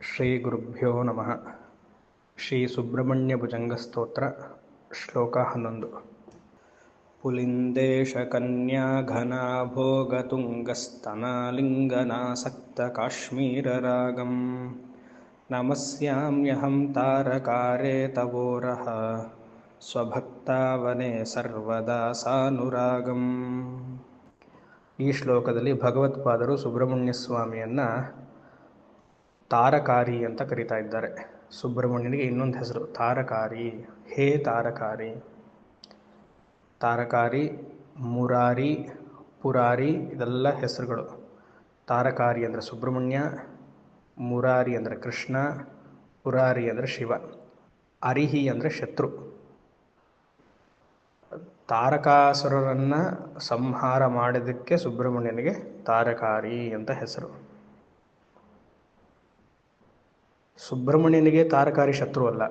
ಶ್ರೀಗುರುಭ್ಯೋ ನಮಃ ಶ್ರೀ ಸುಬ್ರಹ್ಮಣ್ಯ ಭುಜಂಗಸ್ತೋತ್ರ ಶ್ಲೋಕ ಹನ್ನೊಂದು पुलिन्देशकन्याघनाभोगतुङ्गस्तनालिङ्गनासक्तकाश्मीररागं नमस्याम्यहं तारकारे तवोरः ಸ್ವಭಕ್ತಾವನೆ ಸರ್ವದಾ ಸಾನುರಾಗಂ ಈ ಶ್ಲೋಕದಲ್ಲಿ ಭಗವತ್ಪಾದರು ಸುಬ್ರಹ್ಮಣ್ಯ ಸ್ವಾಮಿಯನ್ನ ತಾರಕಾರಿ ಅಂತ ಕರೀತಾ ಇದ್ದಾರೆ. ಸುಬ್ರಹ್ಮಣ್ಯನಿಗೆ ಇನ್ನೊಂದು ಹೆಸರು, ತಾರಕಾರಿ. ಹೇ ತಾರಕಾರಿ. ತಾರಕಾರಿ, ಮುರಾರಿ, ಪುರಾರಿ ಇದೆಲ್ಲ ಹೆಸರುಗಳು. ತಾರಕಾರಿ ಅಂದರೆ ಸುಬ್ರಹ್ಮಣ್ಯ, ಮುರಾರಿ ಅಂದರೆ ಕೃಷ್ಣ, ಪುರಾರಿ ಅಂದರೆ ಶಿವ, ಅರಿಹಿ ಅಂದರೆ ಶತ್ರು. ತಾರಕಾಸುರರನ್ನು ಸಂಹಾರ ಮಾಡಿದ್ದಕ್ಕೆ ಸುಬ್ರಹ್ಮಣ್ಯನಿಗೆ ತಾರಕಾರಿ ಅಂತ ಹೆಸರು. ಸುಬ್ರಹ್ಮಣ್ಯನಿಗೆ ತಾರಕಾರಿ ಶತ್ರು ಅಲ್ಲ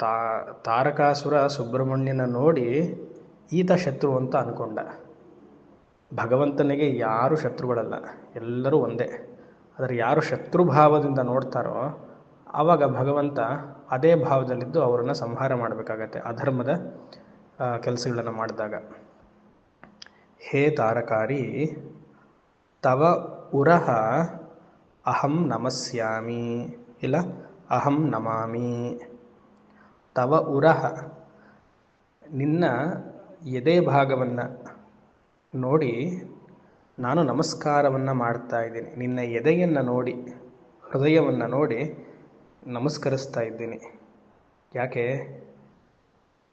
ತಾ, ತಾರಕಾಸುರ ಸುಬ್ರಹ್ಮಣ್ಯನ ನೋಡಿ ಈತ ಶತ್ರು ಅಂತ ಅನ್ಕೊಂಡ. ಭಗವಂತನಿಗೆ ಯಾರು ಶತ್ರುಗಳಲ್ಲ, ಎಲ್ಲರೂ ಒಂದೇ. ಆದರೆ ಯಾರು ಶತ್ರು ಭಾವದಿಂದ ನೋಡ್ತಾರೋ, ಆವಾಗ ಭಗವಂತ ಅದೇ ಭಾವದಲ್ಲಿದ್ದು ಅವರನ್ನು ಸಂಹಾರ ಮಾಡಬೇಕಾಗತ್ತೆ, ಅಧರ್ಮದ ಕೆಲಸಗಳನ್ನು ಮಾಡಿದಾಗ. ಹೇ ತಾರಕಾರಿ, ತವ ಉರಹ ಅಹಂ ನಮಸ್ಯಾಮಿ. ಇಲ್ಲ? ಅಹಂ ನಮಾಮಿ. ತವ ಉರಹ. ನಿನ್ನ ಎದೆ ಭಾಗವನ್ನು ನೋಡಿ ನಾನು ನಮಸ್ಕಾರವನ್ನು ಮಾಡ್ತಾ ಇದ್ದೀನಿ. ನಿನ್ನ ಎದೆಯನ್ನು ನೋಡಿ, ಹೃದಯವನ್ನು ನೋಡಿ ನಮಸ್ಕರಿಸ್ತಾ ಇದ್ದೀನಿ. ಯಾಕೆ?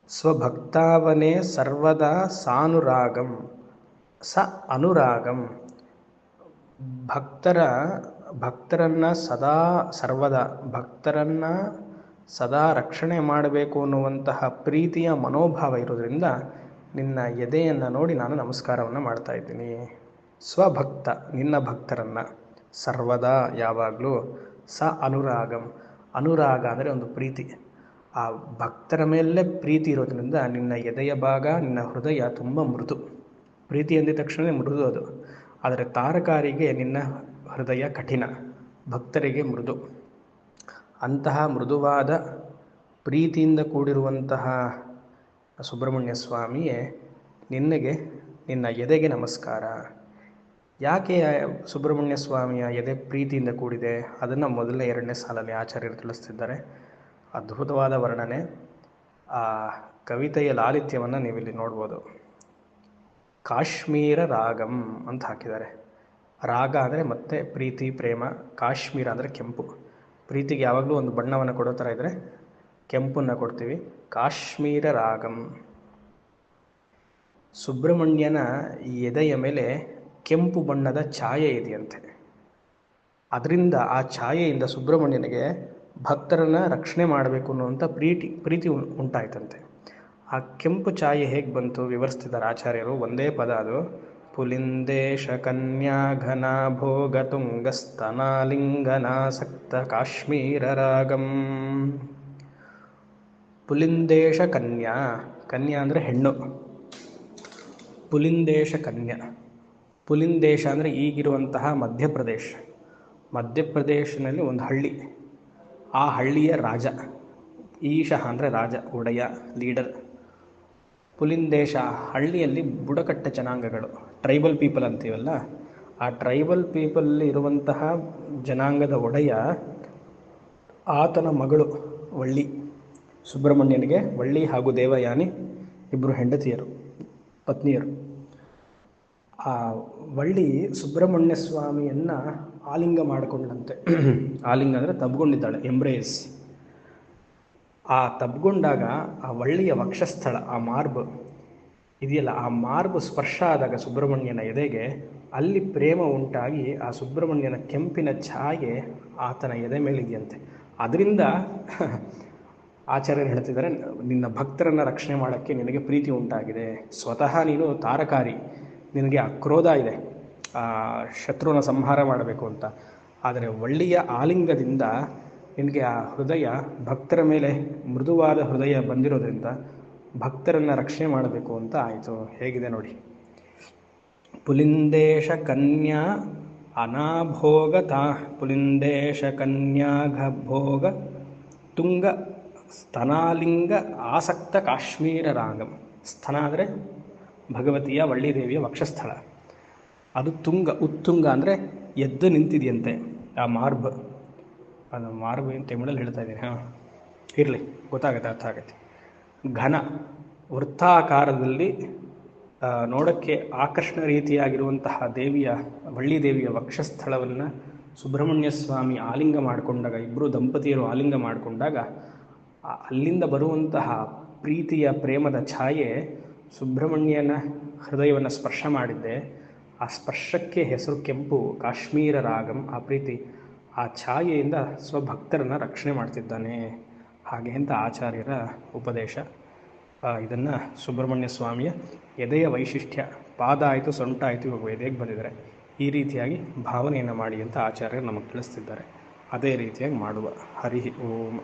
ಸ್ವಭಕ್ತಾವನೇ ಸರ್ವದಾ ಸಾನುರಾಗಂ. ಸ ಅನುರಾಗಂ. ಭಕ್ತರ ಭಕ್ತರನ್ನ ಸದಾ ಸರ್ವದ, ಭಕ್ತರನ್ನ ಸದಾ ರಕ್ಷಣೆ ಮಾಡಬೇಕು ಅನ್ನುವಂತಹ ಪ್ರೀತಿಯ ಮನೋಭಾವ ಇರೋದ್ರಿಂದ ನಿನ್ನ ಎದೆಯನ್ನು ನೋಡಿ ನಾನು ನಮಸ್ಕಾರವನ್ನು ಮಾಡ್ತಾ ಇದ್ದೀನಿ. ಸ್ವಭಕ್ತ, ನಿನ್ನ ಭಕ್ತರನ್ನ. ಸರ್ವದಾ ಯಾವಾಗಲೂ ಸ ಅನುರಾಗಂ. ಅನುರಾಗ ಅಂದರೆ ಒಂದು ಪ್ರೀತಿ. ಆ ಭಕ್ತರ ಮೇಲೆ ಪ್ರೀತಿ ಇರೋದ್ರಿಂದ ನಿನ್ನ ಎದೆಯ ಭಾಗ, ನಿನ್ನ ಹೃದಯ ತುಂಬ ಮೃದು. ಪ್ರೀತಿ ಅಂದಿದ ತಕ್ಷಣವೇ ಮೃದು ಅದು. ಆದರೆ ತಾರಕಾರಿಗೆ ನಿನ್ನ ಹೃದಯ ಕಠಿಣ, ಭಕ್ತರಿಗೆ ಮೃದು. ಅಂತಹ ಮೃದುವಾದ ಪ್ರೀತಿಯಿಂದ ಕೂಡಿರುವಂತಹ ಸುಬ್ರಹ್ಮಣ್ಯ ಸ್ವಾಮಿಯೇ ನಿನಗೆ ನಿನ್ನ ಎದೆಗೆ ನಮಸ್ಕಾರ. ಯಾಕೆ ಸುಬ್ರಹ್ಮಣ್ಯ ಸ್ವಾಮಿಯ ಎದೆ ಪ್ರೀತಿಯಿಂದ ಕೂಡಿದೆ? ಅದನ್ನು ಮೊದಲನೇ ಎರಡನೇ ಸಾಲಲ್ಲಿ ಆಚಾರ್ಯರು ತಿಳಿಸ್ತಿದ್ದಾರೆ. ಅದ್ಭುತವಾದ ವರ್ಣನೆ. ಆ ಕವಿತೆಯ ಲಾಲಿತ್ಯವನ್ನು ನೀವಿಲ್ಲಿ ನೋಡ್ಬೋದು. ಕಾಶ್ಮೀರ ರಾಗಂ ಅಂತ ಹಾಕಿದ್ದಾರೆ. ರಾಗ ಅಂದರೆ ಮತ್ತೆ ಪ್ರೀತಿ, ಪ್ರೇಮ, ಕಾಶ್ಮೀರ ಅಂದರೆ ಕೆಂಪು. ಪ್ರೀತಿಗೆ ಯಾವಾಗಲೂ ಒಂದು ಬಣ್ಣವನ್ನು ಕೊಡೋ ಥರ ಇದ್ದರೆ ಕೆಂಪನ್ನು ಕೊಡ್ತೀವಿ. ಕಾಶ್ಮೀರ ರಾಗಂ. ಸುಬ್ರಹ್ಮಣ್ಯನ ಎದೆಯ ಮೇಲೆ ಕೆಂಪು ಬಣ್ಣದ ಛಾಯೆ ಇದೆಯಂತೆ. ಅದರಿಂದ ಆ ಛಾಯೆಯಿಂದ ಸುಬ್ರಹ್ಮಣ್ಯನಿಗೆ ಭಕ್ತರನ್ನ ರಕ್ಷಣೆ ಮಾಡಬೇಕು ಅನ್ನುವಂಥ ಪ್ರೀತಿ ಪ್ರೀತಿ ಉಂಟಾಯ್ತಂತೆ. ಆ ಕೆಂಪು ಛಾಯೆ ಹೇಗೆ ಬಂತು? ವಿವರಿಸ್ತಿದ್ದಾರೆ ಆಚಾರ್ಯರು. ಒಂದೇ ಪದ ಅದು. ಪುಲಿಂದೇಶ ಕನ್ಯಾಘನ ಭೋಗ ತುಂಗಸ್ತನಾಲಿಂಗನಾಸಕ್ತ ಕಾಶ್ಮೀರ ರಾಗಂ ಪುಲಿಂದೇಶ ಕನ್ಯಾ ಕನ್ಯಾ ಅಂದರೆ ಹೆಣ್ಣು. ಪುಲಿಂದೇಶ ಕನ್ಯಾ ಪುಲಿಂದೇಶ ಅಂದರೆ ಈಗಿರುವಂತಹ ಮಧ್ಯಪ್ರದೇಶ. ಮಧ್ಯಪ್ರದೇಶನಲ್ಲಿ ಒಂದು ಹಳ್ಳಿ. ಆ ಹಳ್ಳಿಯ ರಾಜ ಈಶ ಅಂದರೆ ರಾಜ, ಒಡೆಯ, ಲೀಡರ್. ಪುಲಿಂದೇಶ ಹಳ್ಳಿಯಲ್ಲಿ ಬುಡಕಟ್ಟ ಜನಾಂಗಗಳು ಟ್ರೈಬಲ್ ಪೀಪಲ್ ಅಂತೀವಲ್ಲ, ಆ ಟ್ರೈಬಲ್ ಪೀಪಲ್ ಇರುವಂತಹ ಜನಾಂಗದ ಒಡೆಯ ಆತನ ಮಗಳು ವಳ್ಳಿ. ಸುಬ್ರಹ್ಮಣ್ಯನಿಗೆ ವಳ್ಳಿ ಹಾಗೂ ದೇವಯಾನಿ ಇಬ್ಬರು ಹೆಂಡತಿಯರು, ಪತ್ನಿಯರು. ಆ ವಳ್ಳಿ ಸುಬ್ರಹ್ಮಣ್ಯ ಸ್ವಾಮಿಯನ್ನು ಆಲಿಂಗ ಮಾಡಿಕೊಂಡಂತೆ. ಆಲಿಂಗ ಅಂದರೆ ತಬ್ಕೊಂಡಿದ್ದಾಳೆ ಎಂಬ್ರೇಸ್ ಆ ತಬ್ಗೊಂಡಾಗ ಆ ಒಳ್ಳೆಯ ವಕ್ಷಸ್ಥಳ, ಆ ಮಾರ್ಬ್ ಇದೆಯಲ್ಲ, ಆ ಮಾರ್ಬ್ ಸ್ಪರ್ಶ ಆದಾಗ ಸುಬ್ರಹ್ಮಣ್ಯನ ಎದೆಗೆ ಅಲ್ಲಿ ಪ್ರೇಮ ಉಂಟಾಗಿ ಆ ಸುಬ್ರಹ್ಮಣ್ಯನ ಕೆಂಪಿನ ಛಾಯೆ ಆತನ ಎದೆ ಮೇಲಿದೆಯಂತೆ. ಅದರಿಂದ ಆಚಾರ್ಯರು ಹೇಳ್ತಿದ್ದಾರೆ, ನಿನ್ನ ಭಕ್ತರನ್ನು ರಕ್ಷಣೆ ಮಾಡೋಕ್ಕೆ ನಿನಗೆ ಪ್ರೀತಿ ಉಂಟಾಗಿದೆ. ಸ್ವತಃ ನೀನು ತಾರಕಾರಿ, ನಿನಗೆ ಅಕ್ರೋಧ ಇದೆ. ಆ ಸಂಹಾರ ಮಾಡಬೇಕು ಅಂತ. ಆದರೆ ಒಳ್ಳೆಯ ಆಲಿಂಗದಿಂದ ನಿನಗೆ ಆ ಹೃದಯ ಭಕ್ತರ ಮೇಲೆ ಮೃದುವಾದ ಹೃದಯ ಬಂದಿರೋದ್ರಿಂದ ಭಕ್ತರನ್ನು ರಕ್ಷಣೆ ಮಾಡಬೇಕು ಅಂತ ಆಯಿತು. ಹೇಗಿದೆ ನೋಡಿ. ಪುಲಿಂದೇಶ ಕನ್ಯಾ ಅನಾಭೋಗತ. ಪುಲಿಂದೇಶ ಕನ್ಯಾಘ ಭೋಗ ತುಂಗ ಸ್ತನಾಲಿಂಗ ಆಸಕ್ತ ಕಾಶ್ಮೀರ ರಾಗಂ. ಸ್ತನ ಅಂದರೆ ಭಗವತಿಯ ವಳ್ಳಿದೇವಿಯ ವಕ್ಷಸ್ಥಳ. ಅದು ತುಂಗ, ಉತ್ತುಂಗ ಅಂದರೆ ಎದ್ದು ನಿಂತಿದೆಯಂತೆ. ಆ ಮಾರ್ಬ್ ಅದು ಮಾರ್ಗ ಏನು ತಮಿಳಲ್ಲಿ ಹೇಳ್ತಾ ಇದ್ದೀನಿ. ಹಾಂ, ಇರಲಿ, ಗೊತ್ತಾಗುತ್ತೆ, ಅರ್ಥ ಆಗುತ್ತೆ. ಘನ, ವೃತ್ತಾಕಾರದಲ್ಲಿ ನೋಡೋಕ್ಕೆ ಆಕರ್ಷಣ ರೀತಿಯಾಗಿರುವಂತಹ ದೇವಿಯ ಬಳ್ಳಿ ದೇವಿಯ ವಕ್ಷಸ್ಥಳವನ್ನು ಸುಬ್ರಹ್ಮಣ್ಯ ಸ್ವಾಮಿ ಆಲಿಂಗ ಮಾಡಿಕೊಂಡಾಗ ಇಬ್ಬರು ದಂಪತಿಯರು ಆಲಿಂಗ ಮಾಡಿಕೊಂಡಾಗ ಅಲ್ಲಿಂದ ಬರುವಂತಹ ಪ್ರೀತಿಯ, ಪ್ರೇಮದ ಛಾಯೆ ಸುಬ್ರಹ್ಮಣ್ಯನ ಹೃದಯವನ್ನು ಸ್ಪರ್ಶ ಮಾಡಿದ್ದೆ. ಆ ಸ್ಪರ್ಶಕ್ಕೆ ಹೆಸರು ಕೆಂಪು, ಕಾಶ್ಮೀರ ರಾಗಂ, ಆ ಪ್ರೀತಿ. ಆ ಛಾಯೆಯಿಂದ ಸ್ವಭಕ್ತರನ್ನು ರಕ್ಷಣೆ ಮಾಡ್ತಿದ್ದಾನೆ ಹಾಗೆ ಅಂತ ಆಚಾರ್ಯರ ಉಪದೇಶ. ಇದನ್ನು ಸುಬ್ರಹ್ಮಣ್ಯ ಸ್ವಾಮಿಯ ಎದೆಯ ವೈಶಿಷ್ಟ್ಯ ಪಾದ ಆಯಿತು ಸೊಂಟ ಆಯಿತು ಇವಾಗ ಎದೆಗೆ ಬಂದಿದ್ದಾರೆ ಈ ರೀತಿಯಾಗಿ ಭಾವನೆಯನ್ನು ಮಾಡಿ ಅಂತ ಆಚಾರ್ಯರು ನಮಗೆ ತಿಳಿಸ್ತಿದ್ದಾರೆ. ಅದೇ ರೀತಿಯಾಗಿ ಮಾಡುವ. ಹರಿ ಓಂ.